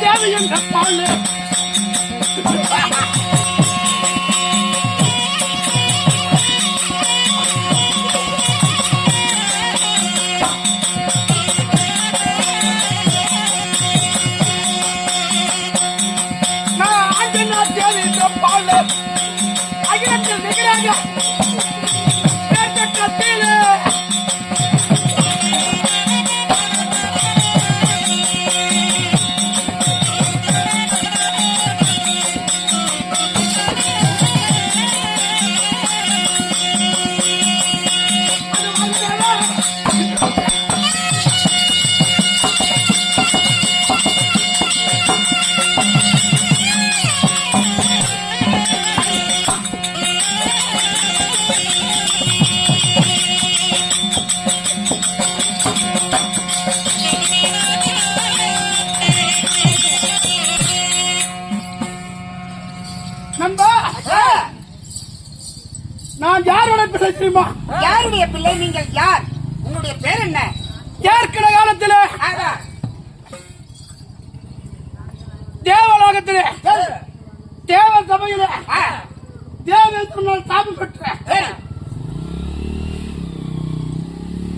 தேவை என்ற பாலு தெரியுமா யாருடைய பிள்ளை நீங்கள் யார் உங்களுடைய பேர் என்ன ஏற்கன காலத்துல. தேவலோகத்திலே. தேவ சபையில. தேவேந்திரனால் சாபம் பெற்ற.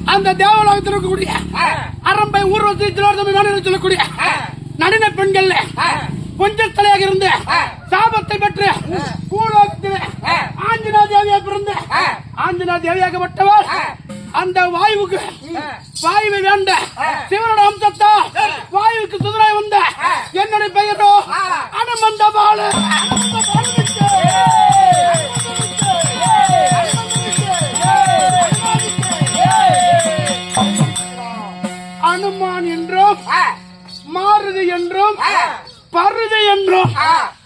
அந்த தேவலோகத்தில் இருக்கக்கூடிய. அரம்பை ஊர்வசி திலோர்தமை நாடு சொல்லக்கூடிய. நடின பெண்கள்ல ஆ. கொஞ்ச தலையாக இருந்து. சாபத்தை பெற்று பூலோகத்திலே. ஆஞ்சனா தேவியாக பிறந்த. ஆஞ்சனா தேவியாகப்பட்டவர். அந்த வாயுவுக்கு. வாயுவை வேண்ட. சிவனோட அம்சத்தா வாயுவுக்கு குதிரை வந்த. என்னுடைய பெயரோ. அனுமந்த பாலு பருதி என்றும்.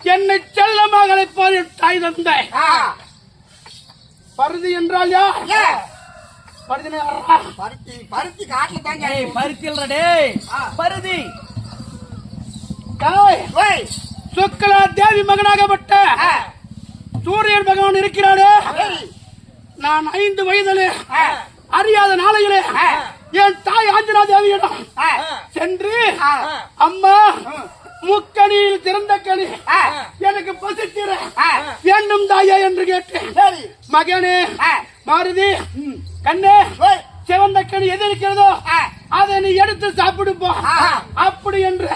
என்னை செல்ல மகளை போல் என் தாய் தந்தை ஆ. பருதி என்றால் யார்? பருத்தி பருத்தி காட்டுல தாங்க டேய் பருத்தில்ற டேய் பருதி. சுக்கலா தேவி மகனாகப்பட்ட. சூரியன் பகவான் இருக்கிறானே சரி. நான் ஐந்து வயதிலே. அறியாத நாளையிலே. என் தாய் ஆஞ்சனா தேவியிடம். சென்று. அம்மா முக்கணியில் திறந்த கனி ஆ. எனக்கு பசித்திர. வேண்டும் தாயா என்று கேட்டேன். மகனே. மாருதி கண்ணே. சிவந்த கனி எது இருக்கிறதோ. அதை நீ எடுத்து சாப்பிடுப்போ ஆ. அப்படி என்று.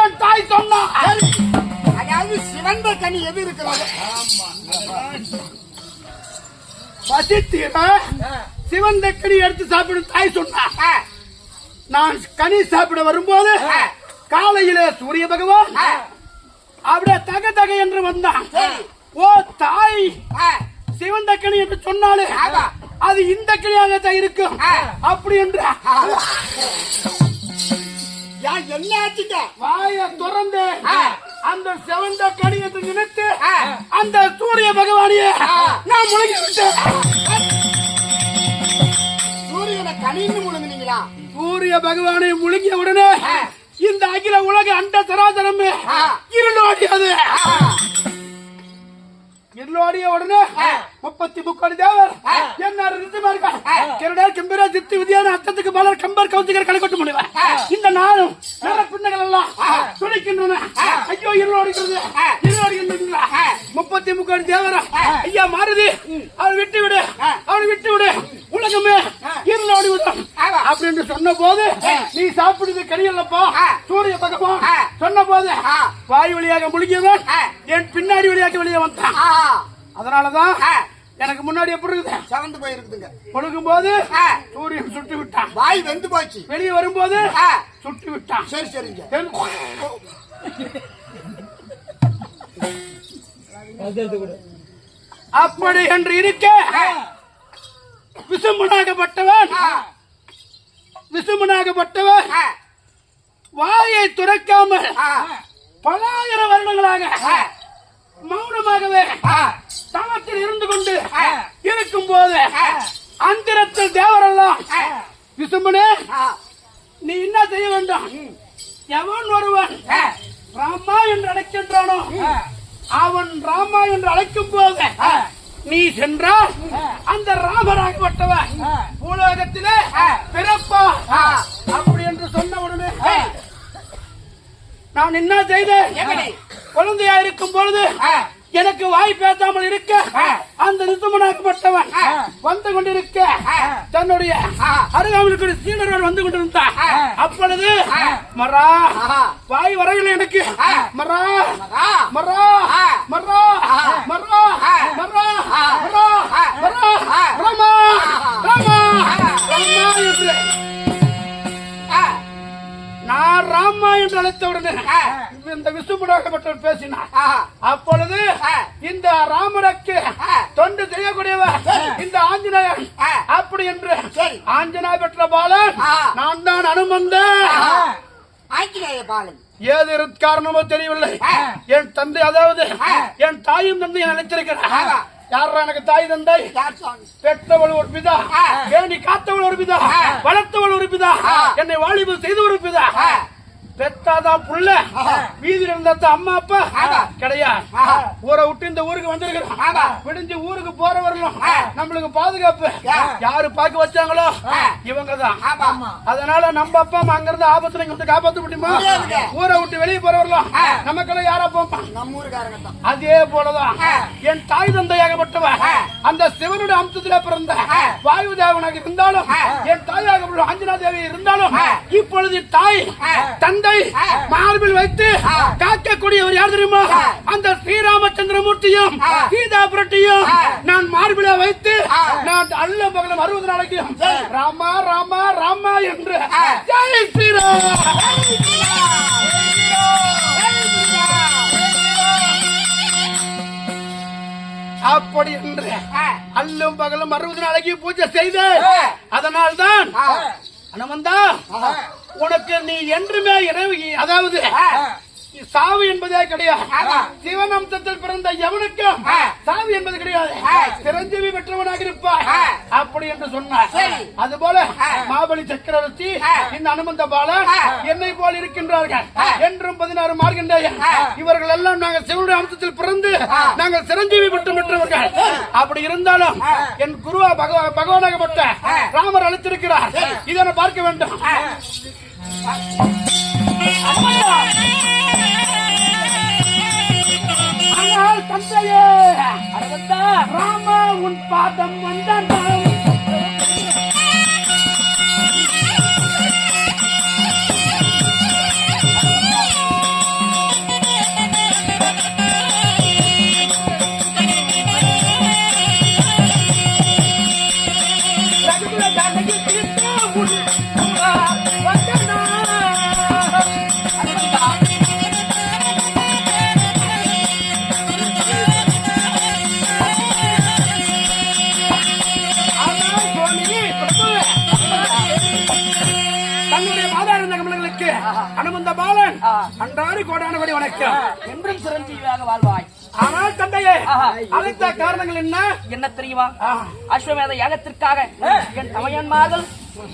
என் தாய் சொன்னா சரி. அதாவது சிவந்த கனி எது இருக்கிறது பசித்திர சிவந்த கனி எடுத்து சாப்பிடும் தாய் சொன்னா. நான் கனி சாப்பிட வரும்போது. காலையிலே சூரிய பகவான். அப்படியே தக தக என்று வந்தான். ஓ தாய். சிவந்த கனி என்று சொன்னாலே. அது இந்த கிளியாகத்தான் இருக்கும். அப்படி என்று என்ன ஆச்சுங்க வாய திறந்து. அந்த சிவந்த கனியத்தை நினைத்து. அந்த சூரிய பகவானியே. நான் முழுகி விட்டேன் சூரியனை கனின்னு முழுங்குனீங்களா சூரிய பகவானை முழுங்கிய உடனே. இந்த அகில உலக அண்ட சராசரமே. இருளோடியது. எல்லோடைய உடனே முப்பத்தி முக்கோடி தேவர். என்ன ரித்துமா இருக்கா கிரடா கிம்பரா சித்து விதியான அத்தத்துக்கு பலர் கம்பர் கவுத்துக்கிற களை கொட்டு முடிவேன் இந்த நாளும் நிற பின்னங்கள் எல்லாம் துடிக்கின்றன ஐயோ இருளோடுகிறது இருளோடுகின்றன முப்பத்தி முக்கோடி தேவரா. ஐயா மாறுதி அவள் விட்டு விடு அவள் விட்டு விடு உலகமே இருளோடி விடும் அப்படின்னு சொன்ன போது நீ சாப்பிடுறது கரியல்லப்பா சூரிய பகவான் சொன்ன போது வாய் வழியாக முழுகியவன் என் பின்னாடி வழியாக வெளியே வந்தான். ஆஹா. அதனாலதான் ஆ. எனக்கு முன்னாடி எப்படி இருக்குது செவந்து போயிருக்குதுங்க. பொழுகும் போது ஆ. சூரியன் சுட்டு விட்டான். வாய் வெந்து போச்சு. வெளியே வரும்போது ஆ. சுட்டு விட்டான். சரி சரிங்க. அப்படி என்று இருக்க விசும்பனாகப்பட்டவன் ஆ. வாயை துறக்காமல். பலாயிரம் வருடங்களாக. மௌனமாகவே. தவத்தில் இருந்து கொண்டு. இருக்கும் போது அந்திரத்தில் தேவரெல்லாம் ஆ. நீ என்ன செய்ய வேண்டும் எவன் ஒருவன். ராமா என்று அழைக்கின்றானோ அவன் ராமா என்று அழைக்கும் போது நீ சென்றால் அந்த ராமராகப்பட்டவன் பூலோகத்திலே பிறப்பா. அப்படி என்று சொன்ன உடனே நான் என்ன செய்தேன்? குழந்தையா இருக்கும் பொழுது எனக்கு வாய் பேசாமல் இருக்க அந்த நிசுமனாக்கப்பட்டவன் வந்து கொண்டிருக்க தன்னுடைய அருகாமல் சீனர்கள் வந்து கொண்டிருந்தான். அப்பொழுது மரா. வாய் வரவில்லை எனக்கு. மரா மரா மரா மரா ராமா என்று அழைத்த உடனே இந்த விசுமுடாகப்பட்டவர் பேசினார். அப்பொழுது. இந்த ராமருக்கு. தொண்டு செய்யக்கூடியவர் இந்த ஆஞ்சநேயன். அப்படி என்று. ஆஞ்சநேய பெற்ற பாலன். நான் தான் அனுமந்த. ஆஞ்சநேய பாலன் ஏது இரு- காரணமோ தெரியவில்லை. என் தந்தை அதாவது. என் தாயும் தந்தையும் நினைத்திருக்கிறார் ஆமா. யாரா எனக்கு தாய் தந்தை பெற்றவள் ஒரு பிதா. வேண்டி காத்தவள் ஒரு பிதா. வளர்த்தவள் ஒரு பிதா. என்னை வாலிபு செய்து ஒரு பிதா. பெத்தாதான் புள்ள. வீதியில இருந்தா அம்மா அப்பா ஆஹா. ஊரை விட்டு இந்த ஊருக்கு வந்திருக்கிறோம். விடிஞ்சு ஊருக்கு போற வரலாம். நம்மளுக்கு பாதுகாப்பு. யாரு பார்க்க வச்சாங்களோ. இவங்க தான் அதனால நம்ம அப்பா அம்மா அங்க இருந்து ஆபத்துல இங்க காப்பாத்த முடியுமா. ஊரை விட்டு வெளியே போற வரலாம். நமக்கெல்லாம் யாரா போப்பா நம்ம ஊருக்காரங்க அதே போலதான். என் தாய் தந்தையாகப்பட்டவன் ஆ. அந்த சிவனுடைய அம்சத்திலே பிறந்த. வாயு தேவனாக இருந்தாலும். என் தாயாக அஞ்சனா தேவி இருந்தாலும். இப்பொழுது தாய். தந்தை ஆ. மார்பில் வைத்து. காக்கக்கூடியவர் யார் தெரியுமா. அந்த ஸ்ரீராமச்சந்திரமூர்த்தியும். சீதா புரட்டியும். நான் மார்பில வைத்து. நான் அல்ல பகலும் அறுபது நாளைக்கு சரி. ராமா ராமா ராமா என்று. ஜெய் ஸ்ரீராம் அப்படி என்று. அல்லும் பகலும் அறுபது நாளைக்கு பூஜை செய்து. அதனால்தான். அனமந்தா. உனக்கு நீ என்றுமே இறைவி அதாவது சாவு என்பதே கிடையாது ஆமா. சிவன் அம்சத்தில் பிறந்த எவனுக்கும். சாவு என்பது கிடையாது. சிரஞ்சீவி பெற்றவனாக இருப்பாய் ஆ. அப்படி என்று சொன்னார் சரி. அதுபோல ஆ. மாபலி சக்கரவர்த்தி. இந்த அனுமந்த பாலன். என்னை போல் இருக்கின்றார்கள். என்றும் பதினாறு மார்க்கண்டேயன் ஆ. இவர்கள் எல்லாம் நாங்கள் சிவனுடைய அம்சத்தில் பிறந்து. நாங்கள் சிரஞ்சீவி பெற்று பெற்றவர்கள் அப்படி இருந்தாலும். என் குருவா பகவ- பகவானாகப்பட்ட. ராமர் அழைத்திருக்கிறார் இதனை பார்க்க வேண்டும் தந்தையே. அரவந்தா ராமா உன் பாதம் வந்தான் அன்றாடி கோடான கோடி வணக்கம். என்றும் சிரஞ்சீவியாக வாழ்வாய். ஆனால் தந்தையே. அழைத்த காரணங்கள் என்ன? என்ன தெரியுமா? அஸ்வமேத யாகத்திற்காக என் தமையன்மார்கள்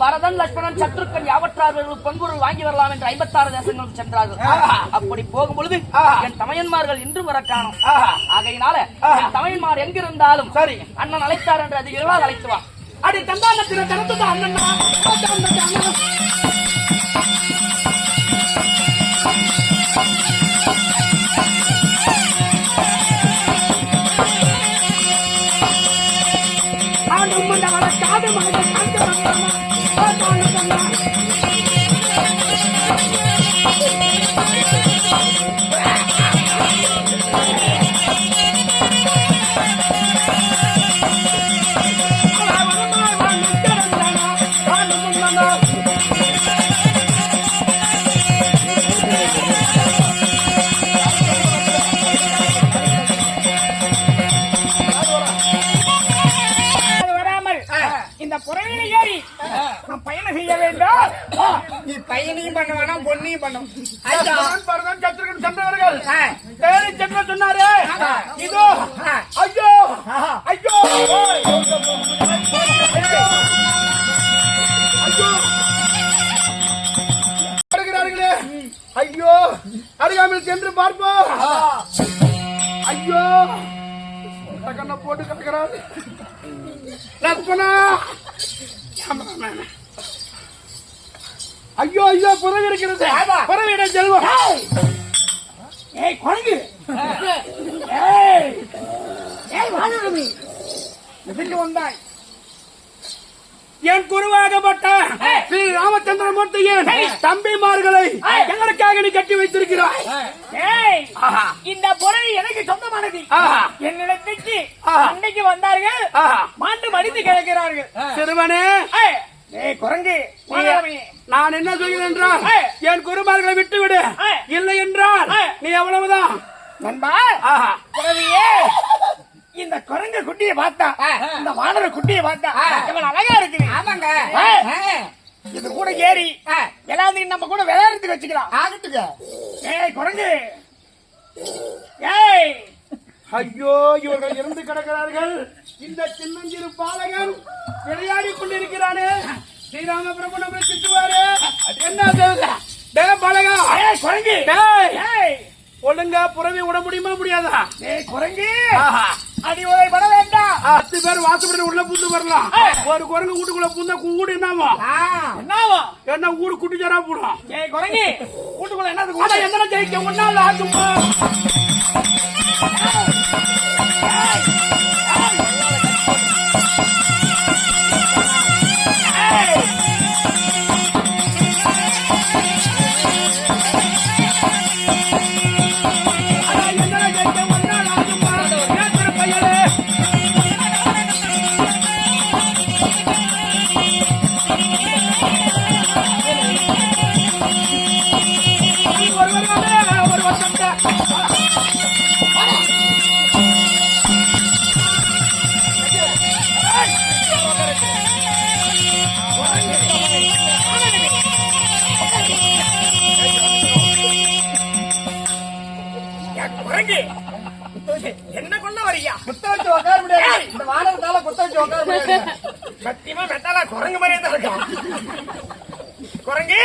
பரதன் லட்சுமணன் சத்ருக்கன் யாவற்றார்கள் பொன்பொருள் வாங்கி வரலாம் என்று ஐம்பத்தாறு தேசங்களுக்கு சென்றார்கள். அப்படி போகும் பொழுது என் தமையன்மார்கள் இன்றும் வர காணும். ஆகையினால என் தமையன்மார் எங்கிருந்தாலும் சரி. அண்ணன் அழைத்தார் என்று அது விரைவாக அழைத்து வா. அடி தந்தானத்தின தனத்துதான் அண்ணன்னா ஆண்டு மண்டவள காடு மகன காண்டு மண்டவள நீ பையனையும் பண்ண வேணாம் பொண்ணையும் பண்ணும் சத்ருகன் சென்றவர்கள் தேடி சென்று சொன்னாரே இதோ. ஐயோ. ஐயோ. ஐயோ. அருகாமையில் சென்று பார்ப்போம். ஐயோ. கண்ணை போட்டு கிடக்கிறார் லட்சுமணா ஐயோ ஐயோ புறவி இருக்கிறது புறவிட செல்வம். ஏய். குழங்கு ஏய். ஏய் வாழுடமி எதுக்கு வந்தாய். என் குருவாகப்பட்ட ஸ்ரீ ராமச்சந்திரமூர்த்தியின் தம்பிமார்களை எங்களுக்காக நீ கட்டி வைத்திருக்கிறாய். ஏய். இந்த புறவி எனக்கு சொந்தமானது. என்னிடத்துக்கு. அன்னைக்கு வந்தார்கள். மாண்டு மடித்து கிடக்கிறார்கள் சிறுவனே. நான் என்ன சொல்கிறேன் என்றால். என் குருமார்களை விட்டு விடு. இல்லை என்றால். நீ எவ்வளவுதான் நண்பா இந்த குரங்கு குட்டியை பார்த்தா இந்த வானர குட்டியை பார்த்தா இவன் அழகா இருக்குது. ஆமாங்க. இது கூட ஏறி எல்லாத்தையும் நம்ம கூட விளையாடுறதுக்கு வச்சுக்கலாம். ஆகட்டுங்க. ஏய் குரங்கு. ஏய். ஐயோ இவர்கள் இருந்து கிடக்கிறார்கள். இந்த சின்னஞ்சிறு பாலகன் விளையாடி கொண்டிருக்கிறானே. ஸ்ரீராம பிரபு நம்மளை திட்டுவாரு. என்ன பாலகா. குரங்கு. ஒழுங்கா புறவி விட முடியுமா முடியாதா? குரங்கு. அடி உதை பட வேண்டாம். பத்து பேர் வாசப்படி உள்ள பூந்து வரலாம். ஒரு குரங்கு வீட்டுக்குள்ள பூந்தா கூடு என்னவா? என்னவா? என்ன ஊடு குட்டிச்சாரா போடும் ஏய் குரங்கு. வீட்டுக்குள்ள என்னது ஆனா எத்தனை ஜெயிக்க? ஒன்னால ஆகுமா Hey! என்ன கொள்ள வரியா குத்த வச்சு உட்கார முடியாது. இந்த வானத்தால குத்த வச்சு உட்கார முடியாது. சத்தியமா மெட்டாலா குரங்கு மாதிரியே தான் இருக்கான் குரங்கு!